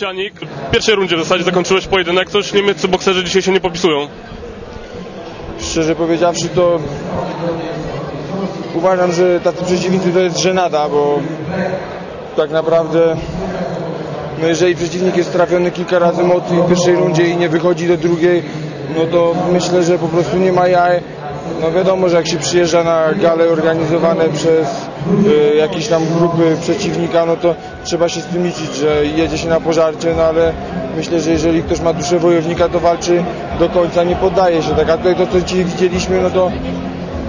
Cianik, w pierwszej rundzie w zasadzie zakończyłeś pojedynek, już niemieccy bokserzy dzisiaj się nie popisują. Szczerze powiedziawszy to uważam, że tacy przeciwnicy to jest żenada, bo tak naprawdę no jeżeli przeciwnik jest trafiony kilka razy w pierwszej rundzie i nie wychodzi do drugiej, no to myślę, że po prostu nie ma jaj. No wiadomo, że jak się przyjeżdża na gale organizowane przez y, jakieś tam grupy przeciwnika, no to trzeba się z tym liczyć, że jedzie się na pożarcie, no ale myślę, że jeżeli ktoś ma duszę wojownika, to walczy do końca, nie poddaje się. Tak, a tutaj to, co dzisiaj widzieliśmy, no to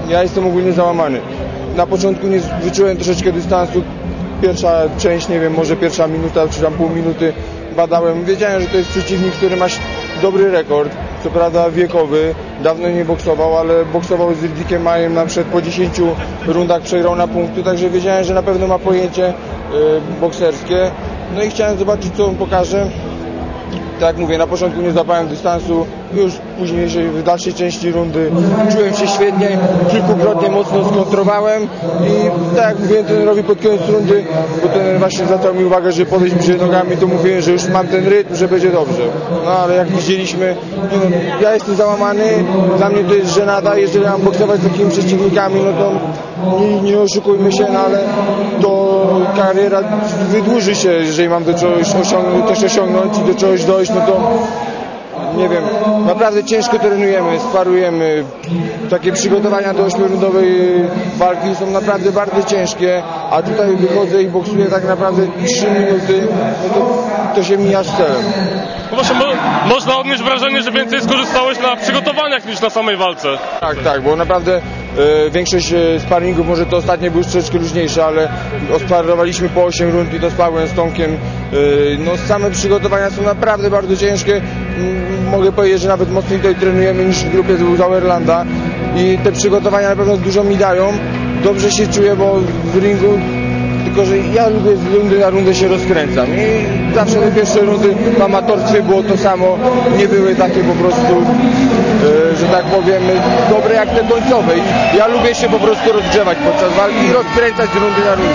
ja jestem ogólnie załamany. Na początku nie wyczułem troszeczkę dystansu. Pierwsza część, nie wiem, może pierwsza minuta czy tam pół minuty badałem. Wiedziałem, że to jest przeciwnik, który ma dobry rekord. Co prawda wiekowy, dawno nie boksował, ale boksował z Rydikiem Majem na przykład po 10 rundach przegrał na punkty, także wiedziałem, że na pewno ma pojęcie y, bokserskie. No i chciałem zobaczyć, co on pokaże tak jak mówię, na początku nie złapałem dystansu, już później się w dalszej części rundy czułem się świetnie, kilkukrotnie mocno skontrowałem i tak jak mówiłem trenerowi pod koniec rundy, bo ten właśnie zwracał mi uwagę, że podejść bliżej nogami, to mówiłem, że już mam ten rytm, że będzie dobrze. No ale jak widzieliśmy, no, ja jestem załamany, dla mnie to jest żenada, jeżeli mam boksować z takimi przeciwnikami, no to nie, nie oszukujmy się, no ale to kariera wydłuży się, jeżeli mam do czegoś osiągnąć, osiągnąć i do czegoś dojść, no to nie wiem, naprawdę ciężko trenujemy, sparujemy. Takie przygotowania do ośmiorundowej walki są naprawdę bardzo ciężkie, a tutaj wychodzę i boksuję tak naprawdę 3 minuty, no to, to się mija z celem. No właśnie, mo można odnieść wrażenie, że więcej skorzystałeś na przygotowaniach niż na samej walce. Tak, tak, bo naprawdę większość e, sparringów, może to ostatnie były troszeczkę luźniejsze, ale osparowaliśmy po 8 rund i to z Pawłem, z Tomkiem. E, no same przygotowania są naprawdę bardzo ciężkie. Mm, Mogę powiedzieć, że nawet mocniej tutaj trenujemy niż w grupie z Sauerlanda i te przygotowania na pewno dużo mi dają. Dobrze się czuję, bo w ringu tylko, że ja lubię z rundy na rundę się rozkręcam i zawsze te pierwsze rundy w amatorstwie było to samo, nie były takie po prostu, e, że tak powiem, dobre jak te końcowe ja lubię się po prostu rozgrzewać podczas walki i rozkręcać z rundy na rundę.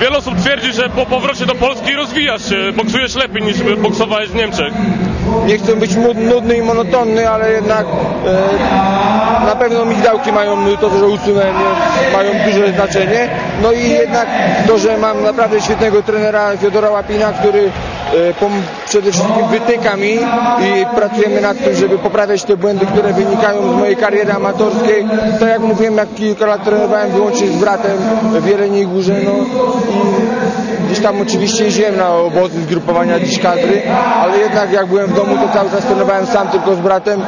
Wiele osób twierdzi, że po powrocie do Polski rozwijasz się, boksujesz lepiej niż boksowałeś w Niemczech. Nie chcę być nud- nudny i monotonny, ale jednak e, na pewno migdałki mają to, że usunąłem, mają duże znaczenie. No i jednak to, że mam naprawdę świetnego trenera Fiodora Łapina, który e, przede wszystkim wytyka mi i pracujemy nad tym, żeby poprawiać te błędy, które wynikają z mojej kariery amatorskiej. Tak jak mówiłem, jak kilka lat trenowałem wyłącznie z bratem w Jeleniej Górze, no i gdzieś tam oczywiście jeździłem na obozy zgrupowania dziś kadry, ale jednak jak byłem w domu, to cały czas trenowałem sam tylko z bratem.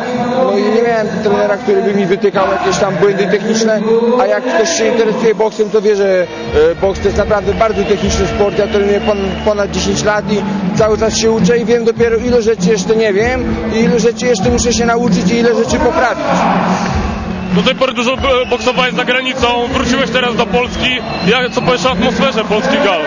No i nie miałem trenera, który by mi wytykał jakieś tam błędy techniczne, a jak ktoś się interesuje boksem, to wie, że e, boks to jest naprawdę bardzo techniczny sport. Ja trenuję pon, ponad 10 lat i cały czas się uczę i wiem dopiero ile rzeczy jeszcze nie wiem i ile rzeczy jeszcze muszę się nauczyć i ile rzeczy poprawić. Do tej pory dużo boksowałeś za granicą, wróciłeś teraz do Polski. Jak, co powiesz o atmosferze polskich gal?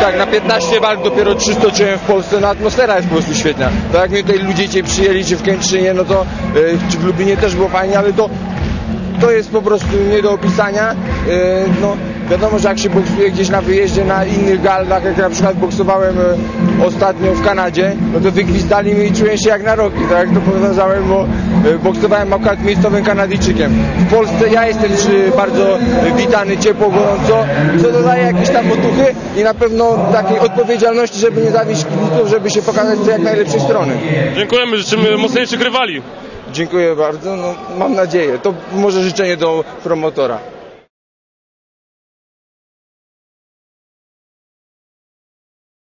Tak, na 15 walk dopiero 3 stoczyłem w Polsce, no atmosfera jest po prostu świetna. Tak jak mnie tutaj ludzie cię przyjęli, czy w Kętrzynie, no to, y, czy w Lublinie też było fajnie, ale to, to jest po prostu nie do opisania. Y, no, wiadomo, że jak się boksuje gdzieś na wyjeździe, na innych galach, jak na przykład boksowałem y, ostatnio w Kanadzie, no to wygwizdali mi i czułem się jak na roki, tak jak to powtarzałem, bo y, boksowałem akurat miejscowym Kanadyjczykiem. W Polsce ja jestem y, bardzo witany ciepło, gorąco, co dodaje jakieś tam otuchy i na pewno takiej odpowiedzialności, żeby nie zawieść kibiców, żeby się pokazać z jak najlepszej strony. Dziękujemy, życzymy mocniejszych rywali. Dziękuję bardzo, no, mam nadzieję. To może życzenie do promotora.